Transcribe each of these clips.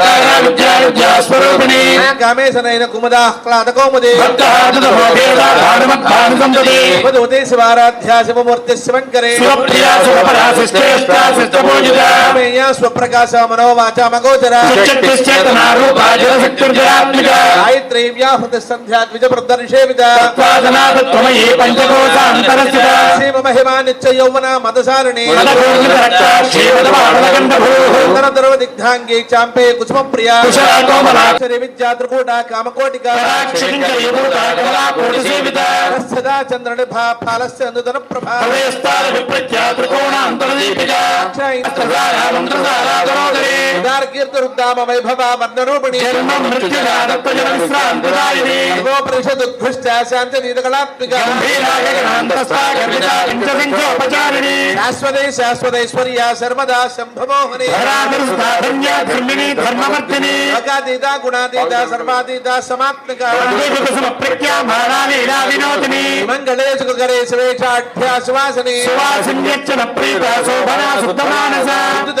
caralho, Ram Jai స్వరూపిణి కామేశనైన కుముదాహ్లాద కౌముదే ఉపదూతే శివారాధ్యా శివమూర్తి శివంకరే శివప్రియా శివపరాశిష్టేష్టా శిష్టపూజిత మేయ స్వప్రకాశ మనోవాచామగోచర శక్తిశ్చేతనా రూపా జలశక్తిర్జరాత్మిక గాయత్రీ వ్యాహృతి సంధ్యా ద్విజ ప్రదర్శేవిత స్వాదనాథత్వమయీ పంచకోశాంతరస్థిత శివ మహిమా నిత్య యౌవన మదసారిణి మదగోళితరక్తాక్షేమదమాడలగంధభూః ధర్వ దిగ్ధాంగే చాంపే కుసుమ ప్రియా కుశల కోమలా విద్యా త్రికూట కామకోటిక సదా చంద్రుని ఫాలస్య అందుదన ప్రభా. కీర్తి రుద్దామ వైభవ వర్ణరూపిణి జన్మ మృత్యుజాతత్వజన విశ్రాంతిదాయిని పరిషదుద్భుష్ట శాంతి నీతకళాత్మిక గంభీరాగణాంతస్థాగర్భితాంచసించోపచారిణి శాశ్వతే శాశ్వతైశ్వర్య సర్వదా ధర్మిణి ధర్మవర్తిని లోకాతీత గుణాతీత సర్వాతీత సమాత్మిక వినోదిని మంగళే సుఖకరే శివేక్షాఢ్యా సువాసని సువాసిన్యచ్చన ప్రీత శోభనా శుద్ధమానస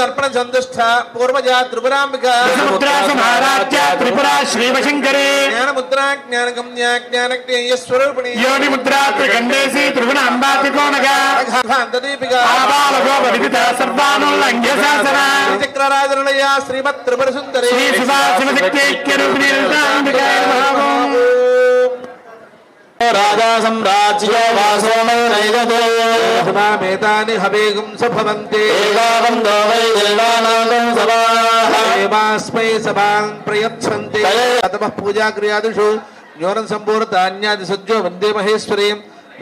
దర్పణ సందుష్ట పూర్వజా త్రిపురాంబిక ముద్రా సమారాధ్య త్రిపురా శ్రీవశంకరే జ్ఞానముద్రా జ్ఞానగమ్య జ్ఞానజ్ఞేయ స్వరూపిణి యోని ముద్రా త్రికండేసి త్రిగుణ అంబాతికోనగా దీపిక ఆబాల గోప విదిత సర్వానుల్లంఘ్య శాసన చక్రరాజనయ శ్రీమత్ త్రిపుర సుందరి శ్రీ శివా శివశక్తైక్య రూపిణి రాజా సామ్రాజ్యో వాసో నైగతో మేతాని హవేగం సభవంతే ఏకావందో వై దేవానాగం సభాః దేవాస్మై సభాన్ ప్రయచ్చంతే తమ పూజా క్రియాదిషు న్యూనం సంపూర్ణాన్యాది సజ్జో వందే మహేశ్వరీ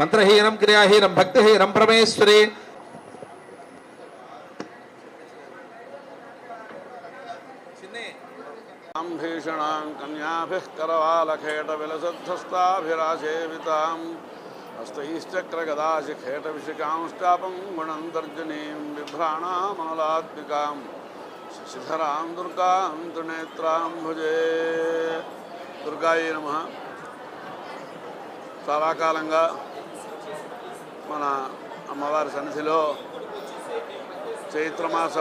మంత్రహీనం క్రియాహీనం భక్తిహీనం పరమేశ్వరీ భీషణాం కన్యాభిः करवालखेटविलसद्धस्ताभिरासेविताम् हस्तैश्चक्रगदाशिखेटविशिकांश्चापं गुणन्तर्जनीं बिभ्राणामलात्मिकां शिशिधरां दुर्गां त्रिनेत्रां भुजे దుర్గాయి నమ చాలా కాలంగా మన అమ్మవారి సన్నిధిలో చైత్రమాస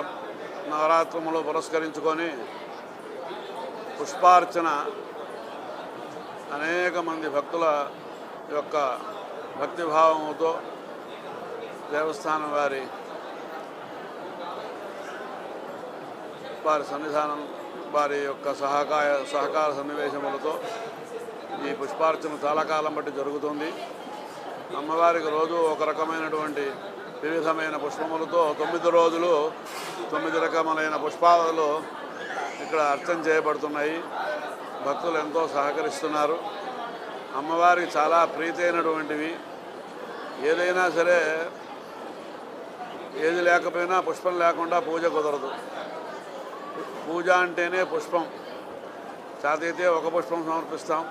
నవరాత్రములు పురస్కరించుకొని పుష్పార్చన అనేక మంది భక్తుల యొక్క భక్తిభావముతో దేవస్థానం వారి వారి సన్నిధానం వారి యొక్క సహకార సహకార సన్నివేశములతో ఈ పుష్పార్చన చాలా కాలం బట్టి జరుగుతుంది. అమ్మవారికి రోజు ఒక రకమైనటువంటి వివిధమైన పుష్పములతో తొమ్మిది రోజులు తొమ్మిది రకములైన పుష్పాలలో ఇక్కడ అర్చన చేయబడుతున్నాయి. భక్తులు ఎంతో సహకరిస్తున్నారు. అమ్మవారికి చాలా ప్రీతి అయినటువంటివి ఏదైనా సరే ఏది లేకపోయినా పుష్పం లేకుండా పూజ కుదరదు. పూజ అంటేనే పుష్పం. జాతి అయితే ఒక పుష్పం సమర్పిస్తాం.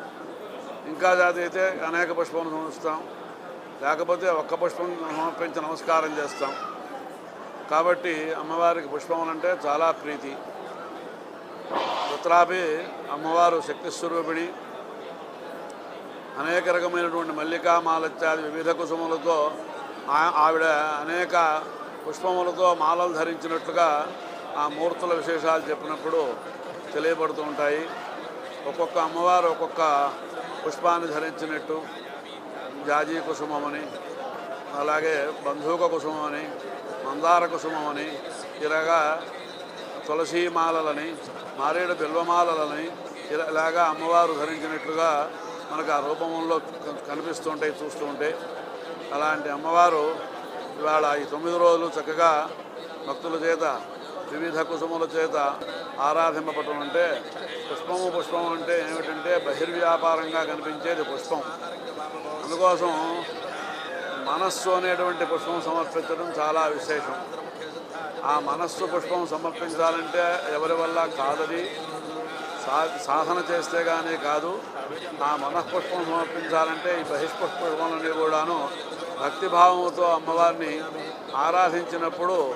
ఇంకా జాతి అయితే అనేక పుష్పం సమర్పిస్తాం. లేకపోతే ఒక్క పుష్పం సమర్పించి నమస్కారం చేస్తాం. కాబట్టి అమ్మవారికి పుష్పములంటే చాలా ప్రీతి. తత్రాపి అమ్మవారు శక్తి స్వరూపిణి. అనేక రకమైనటువంటి మల్లికా మాలత్యాది వివిధ కుసుములతో ఆ- ఆవిడ అనేక పుష్పములతో మాలలు ధరించినట్లుగా ఆ మూర్తుల విశేషాలు చెప్పినప్పుడు తెలియబడుతూ ఉంటాయి. ఒక్కొక్క అమ్మవారు ఒక్కొక్క పుష్పాన్ని ధరించినట్టు జాజీ కుసుమమని అలాగే బంధూక కుసుమమని మందార కుసుమమని ఇలాగా తులసీమాలని మారేడు బిల్వమాలని ఇలా- ఇలాగా అమ్మవారు ధరించినట్లుగా మనకు ఆ రూపంలో కనిపిస్తుంటాయి చూస్తూ ఉంటే అలాంటి అమ్మవారు ఇవాళ ఈ తొమ్మిది రోజులు చక్కగా భక్తుల చేత వివిధ కుసుముల చేత ఆరాధింపబడటం అంటే పుష్పము పుష్పం అంటే ఏమిటంటే బహిర్వ్యాపారంగా కనిపించేది పుష్పం. అందుకోసం మనస్సు అనేటువంటి పుష్పం సమర్పించడం చాలా విశేషం. ఆ మనస్సు పుష్పం సమర్పించాలంటే ఎవరి వల్ల కాదది? సా సాధన చేస్తే కానీ కాదు ఆ మనఃపుష్పం సమర్పించాలంటే ఈ బహిష్పుష్పములన్నీ కూడాను భక్తిభావంతో అమ్మవారిని ఆరాధించినప్పుడు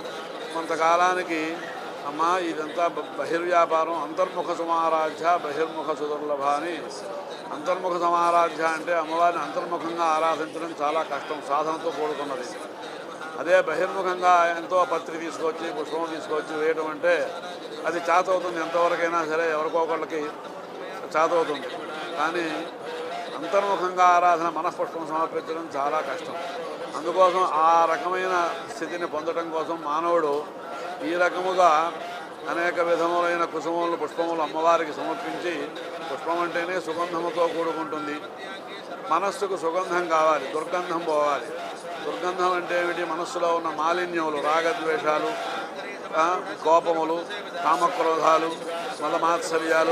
కొంతకాలానికి అమ్మ ఇదంతా బ- బహిర్వ్యాపారం అంతర్ముఖ సమారాధ్య బహిర్ముఖ సుదుర్లభ అని. అంతర్ముఖ సమారాధ్య అంటే అమ్మవారిని అంతర్ముఖంగా ఆరాధించడం చాలా కష్టం సాధనతో కూడుకున్నది. అదే బహిర్ముఖంగా ఎంతో పత్రిక తీసుకొచ్చి పుష్పం తీసుకొచ్చి వేయడం అంటే అది చాతవుతుంది ఎంతవరకైనా సరే ఎవరికో చాతవుతుంది కానీ అంతర్ముఖంగా ఆరాధన మనఃపుష్పం సమర్పించడం చాలా కష్టం. అందుకోసం ఆ రకమైన స్థితిని పొందడం కోసం మానవుడు ఈ రకముగా అనేక విధములైన కుసుమములు పుష్పములు అమ్మవారికి సమర్పించి పుష్పం అంటేనే సుగంధముతో కూడుకుంటుంది. మనస్సుకు సుగంధం కావాలి దుర్గంధం పోవాలి. దుర్గంధం అంటే ఏమిటి? మనస్సులో ఉన్న మాలిన్యములు రాగద్వేషాలు కోపములు కామక్రోధాలు మలమాత్సర్యాలు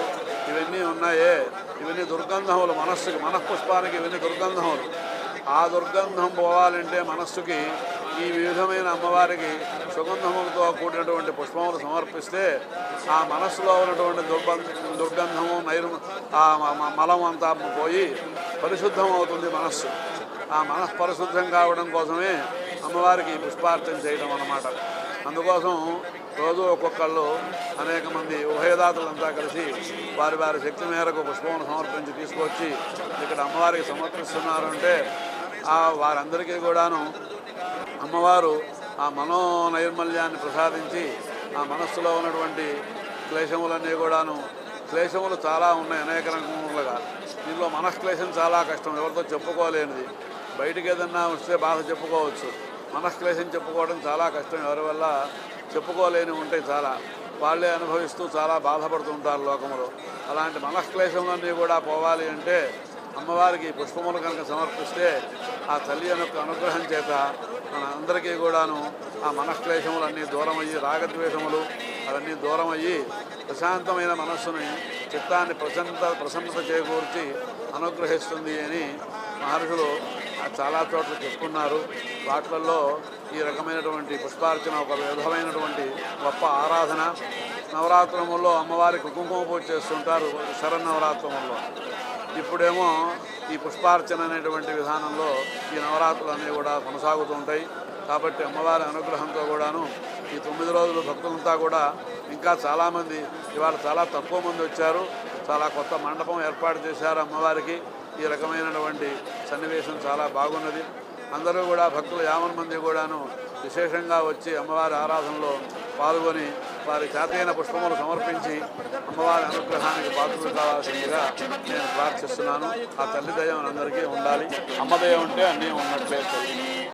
ఇవన్నీ ఉన్నాయే. ఇవన్నీ దుర్గంధములు. మనస్సుకి మనఃపుష్పానికి ఇవన్నీ దుర్గంధములు. ఆ దుర్గంధం పోవాలంటే మనస్సుకి ఈ వివిధమైన అమ్మవారికి సుగంధములతో కూడినటువంటి పుష్పములు సమర్పిస్తే ఆ మనస్సులో ఉన్నటువంటి దుర్గం దుర్గంధము నైరు ఆ మ- మ- మలం అంతా పోయి పరిశుద్ధం అవుతుంది మనస్సు. ఆ మనస్ పరిశుద్ధం కావడం కోసమే అమ్మవారికి ఈ పుష్పార్చన చేయడం అన్నమాట. అందుకోసం రోజు ఒక్కొక్కళ్ళు అనేక మంది ఉభయదాతలంతా కలిసి వారి వారి శక్తి మేరకు పుష్పమును సమర్పించి తీసుకొచ్చి ఇక్కడ అమ్మవారికి సమర్పిస్తున్నారంటే ఆ వారందరికీ కూడాను అమ్మవారు ఆ మనో నైర్మల్యాన్ని ప్రసాదించి ఆ మనస్సులో ఉన్నటువంటి క్లేశములన్నీ కూడాను క్లేశములు చాలా ఉన్నాయి అనేక రకములుగా. దీనిలో మనఃక్లేశం చాలా కష్టం ఎవరితో చెప్పుకోలేనిది. బయటకు ఏదన్నా వస్తే బాధ చెప్పుకోవచ్చు. మనఃక్లేశం చెప్పుకోవడం చాలా కష్టం. ఎవరి వల్ల చెప్పుకోలేని ఉంటాయి చాలా. వాళ్ళే అనుభవిస్తూ చాలా బాధపడుతుంటారు లోకంలో. అలాంటి మనఃక్లేశములన్నీ కూడా పోవాలి అంటే అమ్మవారికి పుష్పములు కనుక సమర్పిస్తే ఆ తల్లి యొక్క అనుగ్రహం చేత మన అందరికీ కూడాను ఆ మనఃక్లేశములన్నీ దూరం అయ్యి రాగద్వేషములు అవన్నీ దూరం అయ్యి ప్రశాంతమైన మనస్సుని చిత్తాన్ని ప్రసన్నత ప్రసన్నత చేకూర్చి అనుగ్రహిస్తుంది అని మహర్షులు చాలా చోట్ల చెప్పుకున్నారు. వాటిల్లో ఈ రకమైనటువంటి పుష్పార్చన ఒక విధమైనటువంటి గొప్ప ఆరాధన. నవరాత్రముల్లో అమ్మవారికి కుంకుమ పూజ చేస్తుంటారు శరన్నవరాత్రముల్లో. ఇప్పుడేమో ఈ పుష్పార్చన అనేటువంటి విధానంలో ఈ నవరాత్రులు అన్నీ కూడా కొనసాగుతూ ఉంటాయి. కాబట్టి అమ్మవారి అనుగ్రహంతో కూడాను ఈ తొమ్మిది రోజులు భక్తులంతా కూడా ఇంకా చాలామంది ఇవాళ చాలా తక్కువ మంది వచ్చారు. చాలా కొత్త మండపం ఏర్పాటు చేశారు అమ్మవారికి. ఈ రకమైనటువంటి సన్నివేశం చాలా బాగున్నది. అందరూ కూడా భక్తులు యావన్ మంది కూడాను విశేషంగా వచ్చి అమ్మవారి ఆరాధనలో పాల్గొని వారి చేతైన పుష్పములు సమర్పించి అమ్మవారి అనుగ్రహానికి పాత్రలు కావాల్సిందిగా నేను ప్రార్థిస్తున్నాను. ఆ తల్లిదయం అందరికీ ఉండాలి. అమ్మదయ ఉంటే అన్నీ ఉన్నట్లే.